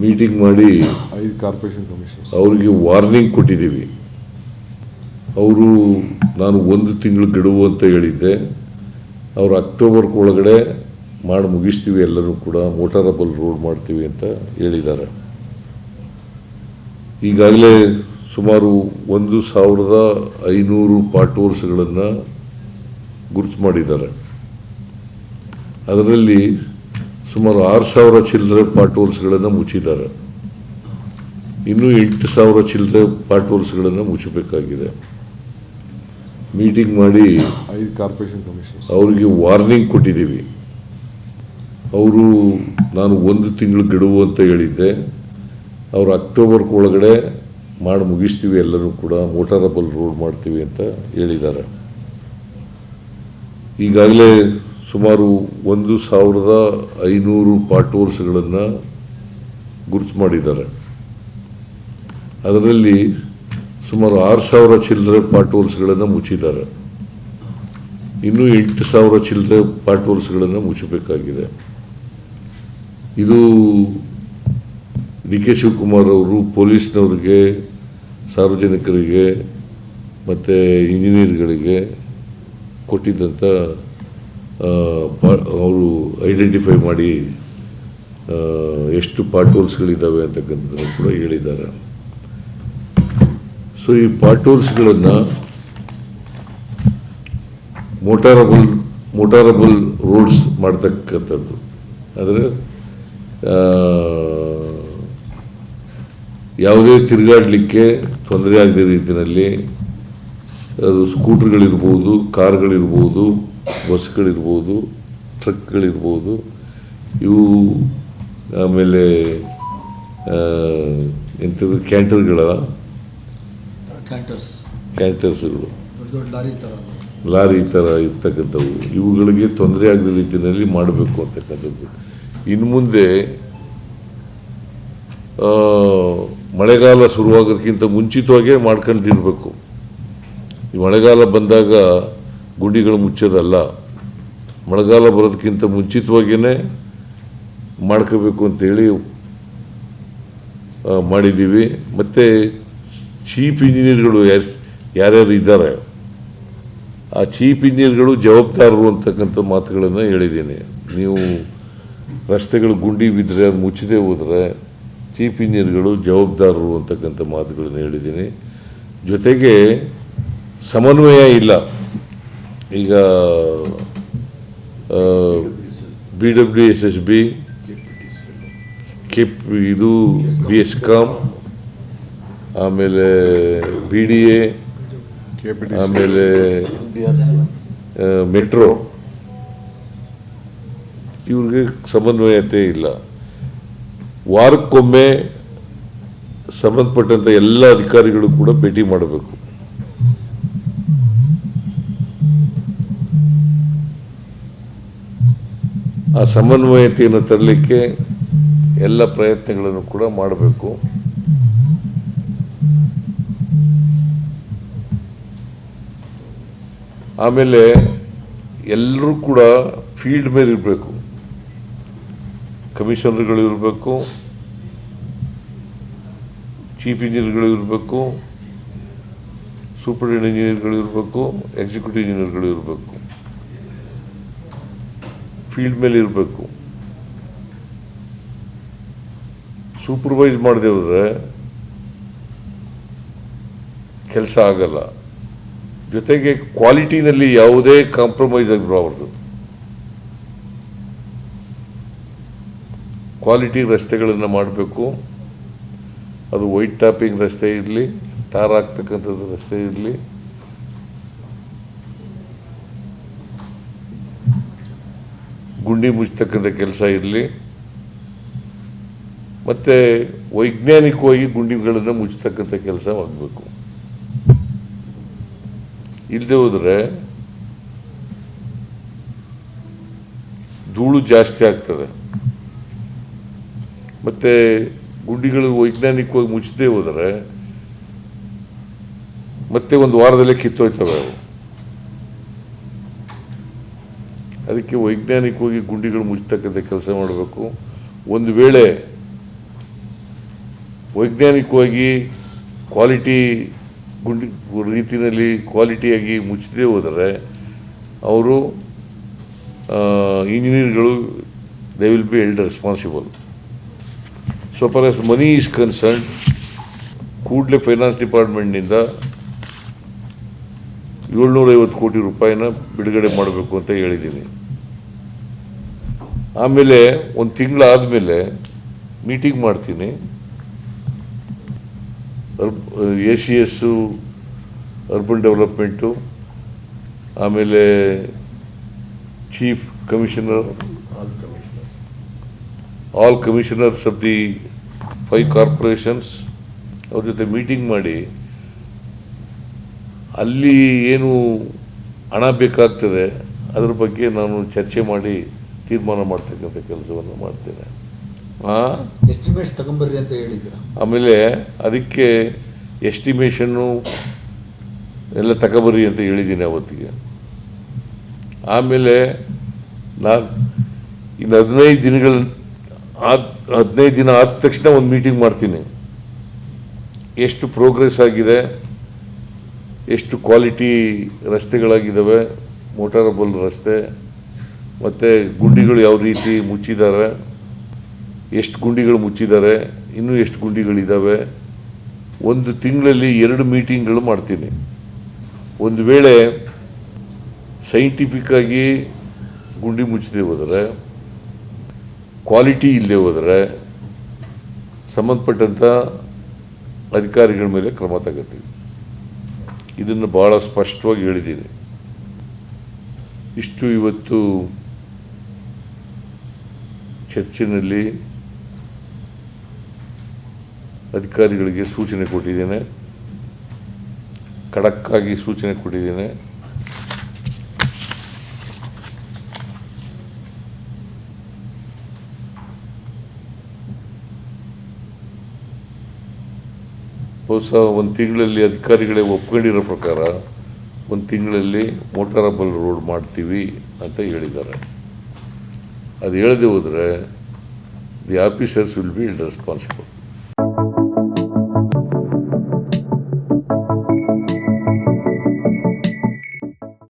Meeting ಮಾಡಿ ಐದು corporation commission ಅವರಿಗೆ ವಾರ್ನಿಂಗ್ ಕೊಟ್ಟಿದ್ದೀವಿ. ಅವರು ನಾನು ಒಂದು ತಿಂಗಳು ಗಡುವು ಅಂತ ಹೇಳಿದ್ದೆ. ಅವರು ಅಕ್ಟೋಬರ್ ಒಳಗಡೆ ಮಾಡಿ ಮುಗಿಸ್ತೀವಿ ಎಲ್ಲರೂ ಕೂಡ ಮೋಟಾರಬಲ್ ರೋಡ್ ಮಾಡ್ತೀವಿ ಅಂತ ಹೇಳಿದ್ದಾರೆ. ಈಗಾಗಲೇ ಸುಮಾರು ಒಂದು ಸಾವಿರದ ಐನೂರು ಪಾಟೋರ್ಸ್ಗಳನ್ನು ಗುರುತು ಮಾಡಿದ್ದಾರೆ. ಅದರಲ್ಲಿ ಸುಮಾರು ಆರು ಸಾವಿರ ಚಿಲ್ಲರೆ ಪಾಟೋಲ್ಸ್ಗಳನ್ನು ಮುಚ್ಚಿದ್ದಾರೆ. ಇನ್ನೂ ಎಂಟು ಸಾವಿರ ಚಿಲ್ಲರೆ ಪಾಟೋಲ್ಸ್ಗಳನ್ನು ಮುಚ್ಚಬೇಕಾಗಿದೆ. ಮೀಟಿಂಗ್ ಮಾಡಿ ಕಾರ್ಪೊರೇಷನ್ ಕಮಿಷನ್ ಅವರಿಗೆ ವಾರ್ನಿಂಗ್ ಕೊಟ್ಟಿದ್ದೀವಿ. ಅವರು ನಾನು ಒಂದು ತಿಂಗಳು ಗಡುವು ಅಂತ ಹೇಳಿದ್ದೆ. ಅವರು ಅಕ್ಟೋಬರ್ ಒಳಗಡೆ ಮಾಡಿ ಮುಗಿಸ್ತೀವಿ ಎಲ್ಲರೂ ಕೂಡ ಮೋಟಾರಬಲ್ ರೋಡ್ ಮಾಡ್ತೀವಿ ಅಂತ ಹೇಳಿದ್ದಾರೆ. ಈಗಾಗಲೇ ಸುಮಾರು ಒಂದು ಸಾವಿರದ ಐನೂರು ಪಾಟೋಲ್ಸ್ಗಳನ್ನು ಗುರುತು ಮಾಡಿದ್ದಾರೆ. ಅದರಲ್ಲಿ ಸುಮಾರು ಆರು ಸಾವಿರ ಚಿಲ್ಲರೆ ಪಾಟೋಲ್ಸ್ಗಳನ್ನು ಮುಚ್ಚಿದ್ದಾರೆ. ಇನ್ನೂ ಎಂಟು ಸಾವಿರ ಚಿಲ್ಲರೆ ಪಾಟೋಲ್ಸ್ಗಳನ್ನು ಮುಚ್ಚಬೇಕಾಗಿದೆ. ಇದು ಡಿ ಕೆ ಶಿವಕುಮಾರ್ ಅವರು ಪೊಲೀಸ್ನವ್ರಿಗೆ, ಸಾರ್ವಜನಿಕರಿಗೆ ಮತ್ತು ಇಂಜಿನಿಯರ್ಗಳಿಗೆ ಕೊಟ್ಟಿದ್ದಂಥ ಅವರು ಐಡೆಂಟಿಫೈ ಮಾಡಿ ಎಷ್ಟು ಪಾಟೋಲ್ಸ್ಗಳಿದ್ದಾವೆ ಅಂತಕ್ಕಂಥದ್ದನ್ನು ಕೂಡ ಹೇಳಿದ್ದಾರೆ. ಸೊ ಈ ಪಾಟೋಲ್ಸ್ಗಳನ್ನು ಮೋಟಾರಬಲ್ ಮೋಟಾರಬಲ್ ರೋಡ್ಸ್ ಮಾಡ್ತಕ್ಕಂಥದ್ದು. ಅಂದರೆ ಯಾವುದೇ ತಿರುಗಾಡಲಿಕ್ಕೆ ತೊಂದರೆ ಆಗದ ರೀತಿಯಲ್ಲಿ, ಅದು ಸ್ಕೂಟ್ರ್ಗಳಿರ್ಬೋದು ಕಾರ್ಗಳಿರ್ಬೋದು ಬಸ್ಗಳಿರ್ಬೋದು ಟ್ರಕ್ಗಳಿರ್ಬೋದು ಇವು ಆಮೇಲೆ ಎಂಥದ್ದು ಕ್ಯಾಂಟರ್ಗಳ? ಕ್ಯಾಂಟರ್ಸ್. ಕ್ಯಾಂಟರ್ಸ್ಗಳು. ಲಾರಿ ಥರ ಇರ್ತಕ್ಕಂಥವು. ಇವುಗಳಿಗೆ ತೊಂದರೆ ಆಗದ ರೀತಿಯಲ್ಲಿ ಮಾಡಬೇಕು ಅಂತಕ್ಕಂಥದ್ದು. ಇನ್ನು ಮುಂದೆ ಮಳೆಗಾಲ ಶುರುವಾಗೋದಕ್ಕಿಂತ ಮುಂಚಿತವಾಗೇ ಮಾಡ್ಕೊಂಡಿರಬೇಕು ಈ ಮಳೆಗಾಲ ಬಂದಾಗ ಗುಂಡಿಗಳು ಮುಚ್ಚೋದಲ್ಲ, ಮಳೆಗಾಲ ಬರೋದಕ್ಕಿಂತ ಮುಂಚಿತವಾಗಿಯೇ ಮಾಡ್ಕೋಬೇಕು ಅಂತೇಳಿ ಮಾಡಿದ್ದೀವಿ. ಮತ್ತು ಚೀಫ್ ಇಂಜಿನಿಯರ್ಗಳು ಯಾರು, ಯಾರ್ಯಾರು ಇದ್ದಾರೆ, ಆ ಚೀಫ್ ಇಂಜಿನಿಯರ್ಗಳು ಜವಾಬ್ದಾರರು ಅಂತಕ್ಕಂಥ ಮಾತುಗಳನ್ನು ಹೇಳಿದ್ದೀನಿ. ನೀವು ರಸ್ತೆಗಳು ಗುಂಡಿ ಬಿದ್ದರೆ ಅದು ಮುಚ್ಚದೆ ಹೋದರೆ ಚೀಫ್ ಇಂಜಿನಿಯರ್ಗಳು ಜವಾಬ್ದಾರರು ಅಂತಕ್ಕಂಥ ಮಾತುಗಳನ್ನು ಹೇಳಿದ್ದೀನಿ. ಜೊತೆಗೆ ಸಮನ್ವಯ ಇಲ್ಲ. ಈಗ B W S S B ಕೆಪ್ ಇದು ಬಿ ಎಸ್ ಕಾಮ್ ಆಮೇಲೆ ಬಿ ಡಿ ಎ ಆಮೇಲೆ ಮೆಟ್ರೋ ಇವ್ರಿಗೆ ಸಮನ್ವಯತೆ ಇಲ್ಲ. ವಾರಕ್ಕೊಮ್ಮೆ ಸಂಬಂಧಪಟ್ಟಂಥ ಎಲ್ಲ ಅಧಿಕಾರಿಗಳು ಕೂಡ ಭೇಟಿ ಮಾಡಬೇಕು. ಆ ಸಮನ್ವಯತೆಯನ್ನು ತರಲಿಕ್ಕೆ ಎಲ್ಲ ಪ್ರಯತ್ನಗಳನ್ನು ಕೂಡ ಮಾಡಬೇಕು. ಆಮೇಲೆ ಎಲ್ಲರೂ ಕೂಡ ಫೀಲ್ಡ್ ಮೇಲೆ ಇರಬೇಕು. ಕಮಿಷನರ್ಗಳು ಇರಬೇಕು, ಚೀಫ್ ಇಂಜಿನಿಯರ್ಗಳು ಇರಬೇಕು, ಸೂಪರ್ ಇಂಜಿನಿಯರ್ಗಳು ಇರಬೇಕು, ಎಕ್ಸಿಕ್ಯೂಟಿವ್ ಇಂಜಿನಿಯರ್ಗಳು ಇರಬೇಕು. ಫೀಲ್ಡ್ ಮೇಲೆ ಇರಬೇಕು. ಸೂಪರ್ವೈಸ್ ಮಾಡದೆ ಹೋದ್ರೆ ಕೆಲಸ ಆಗಲ್ಲ. ಜೊತೆಗೆ ಕ್ವಾಲಿಟಿನಲ್ಲಿ ಯಾವುದೇ ಕಾಂಪ್ರಮೈಸ್ ಆಗಿರಬಾರ್ದು ಕ್ವಾಲಿಟಿ ರಸ್ತೆಗಳನ್ನು ಮಾಡಬೇಕು. ಅದು ವೈಟ್ ಟಾಪಿಂಗ್ ರಸ್ತೆ ಇರಲಿ ಟಾರ್ ಆಗ್ತಕ್ಕಂಥದ್ದು ರಸ್ತೆ ಇರಲಿ. ಗುಂಡಿ ಮುಚ್ಚತಕ್ಕಂಥ ಕೆಲಸ ಇರಲಿ. ಮತ್ತು ವೈಜ್ಞಾನಿಕವಾಗಿ ಗುಂಡಿಗಳನ್ನು ಮುಚ್ಚತಕ್ಕಂಥ ಕೆಲಸ ಆಗಬೇಕು ಇಲ್ಲದೆ ಹೋದರೆ ಧೂಳು ಜಾಸ್ತಿ ಆಗ್ತದೆ. ಮತ್ತು ಗುಂಡಿಗಳು ವೈಜ್ಞಾನಿಕವಾಗಿ ಮುಚ್ಚದೇ ಹೋದರೆ ಮತ್ತೆ ಒಂದು ವಾರದಲ್ಲೇ ಕಿತ್ತೋಯ್ತವೆ ಅವು. ಅದಕ್ಕೆ ವೈಜ್ಞಾನಿಕವಾಗಿ ಗುಂಡಿಗಳು ಮುಚ್ಚತಕ್ಕಂಥ ಕೆಲಸ ಮಾಡಬೇಕು. ಒಂದು ವೇಳೆ ವೈಜ್ಞಾನಿಕವಾಗಿ ಕ್ವಾಲಿಟಿ ಗುಂಡಿ ರೀತಿಯಲ್ಲಿ ಕ್ವಾಲಿಟಿಯಾಗಿ ಮುಚ್ಚದೇ ಹೋದರೆ ಅವರು ಇಂಜಿನಿಯರ್ಗಳು they will be held responsible so far as money is concern ಕೂಡಲೇ ಫೈನಾನ್ಸ್ ಡಿಪಾರ್ಟ್ಮೆಂಟ್ನಿಂದ ಏಳ್ನೂರೈವತ್ತು ಕೋಟಿ ರೂಪಾಯಿನ ಬಿಡುಗಡೆ ಮಾಡಬೇಕು ಅಂತ ಹೇಳಿದ್ದೀನಿ. ಆಮೇಲೆ ಒಂದು ತಿಂಗಳಾದಮೇಲೆ ಮೀಟಿಂಗ್ ಮಾಡ್ತೀನಿ. A C S urban development, ಆಮೇಲೆ chief commissioner, all commissioners of the five corporations, ಅವ್ರ ಜೊತೆ ಮೀಟಿಂಗ್ ಮಾಡಿ ಅಲ್ಲಿ ಏನು ಹಣ ಬೇಕಾಗ್ತದೆ ಅದ್ರ ಬಗ್ಗೆ ನಾನು ಚರ್ಚೆ ಮಾಡಿ ತೀರ್ಮಾನ ಮಾಡ್ತಕ್ಕಂಥ ಕೆಲಸವನ್ನು ಮಾಡ್ತೇನೆ. ಎಸ್ಟಿಮೇಟ್ಸ್ ತಗೊಂಬರ್ರಿ ಅಂತ ಹೇಳಿದ್ದೀರಾ? ಆಮೇಲೆ ಅದಕ್ಕೆ ಎಸ್ಟಿಮೇಷನ್ನು ಎಲ್ಲ ತಗೊಬರ್ರಿ ಅಂತ ಹೇಳಿದ್ದೀನಿ ಅವತ್ತಿಗೆ. ಆಮೇಲೆ ನಾನು ಇನ್ನು ಹದಿನೈದು ದಿನಗಳ ಆದ ಹದಿನೈದು ದಿನ ಆದ ತಕ್ಷಣ ಒಂದು ಮೀಟಿಂಗ್ ಮಾಡ್ತೀನಿ. ಎಷ್ಟು ಪ್ರೋಗ್ರೆಸ್ ಆಗಿದೆ ಎಷ್ಟು ಕ್ವಾಲಿಟಿ ರಸ್ತೆಗಳಾಗಿದ್ದಾವೆ ಮೋಟಾರಬಲ್ ರಸ್ತೆ, ಮತ್ತು ಗುಂಡಿಗಳು ಯಾವ ರೀತಿ ಮುಚ್ಚಿದ್ದಾರೆ ಎಷ್ಟು ಗುಂಡಿಗಳು ಮುಚ್ಚಿದ್ದಾರೆ ಇನ್ನೂ ಎಷ್ಟು ಗುಂಡಿಗಳಿದ್ದಾವೆ ಒಂದು ತಿಂಗಳಲ್ಲಿ ಎರಡು ಮೀಟಿಂಗ್ಗಳು ಮಾಡ್ತೀನಿ. ಒಂದು ವೇಳೆ ಸೈಂಟಿಫಿಕ್ಕಾಗಿ ಗುಂಡಿ ಮುಚ್ಚದೆ ಹೋದರೆ, ಕ್ವಾಲಿಟಿ ಇಲ್ಲದೆ ಹೋದರೆ ಸಂಬಂಧಪಟ್ಟಂಥ ಅಧಿಕಾರಿಗಳ ಮೇಲೆ ಕ್ರಮ ತಗೋತೀವಿ ಇದನ್ನು ಭಾಳ ಸ್ಪಷ್ಟವಾಗಿ ಹೇಳಿದ್ದೀನಿ. ಇಷ್ಟು ಇವತ್ತು ಚರ್ಚಿನಲ್ಲಿ ಅಧಿಕಾರಿಗಳಿಗೆ ಸೂಚನೆ ಕೊಟ್ಟಿದ್ದೇನೆ. ಖಡಕ್ಕಾಗಿ ಸೂಚನೆ ಕೊಟ್ಟಿದ್ದೇನೆ. ಬಹುಶಃ ಒಂದು ತಿಂಗಳಲ್ಲಿ ಅಧಿಕಾರಿಗಳೇ ಒಪ್ಕೊಂಡಿರೋ ಪ್ರಕಾರ ಒಂದು ತಿಂಗಳಲ್ಲಿ ಮೋಟಾರಬಲ್ ರೋಡ್ ಮಾಡ್ತೀವಿ ಅಂತ ಹೇಳಿದ್ದಾರೆ. ಅದು ಹೇಳದೆ ಹೋದರೆ the officers will be responsible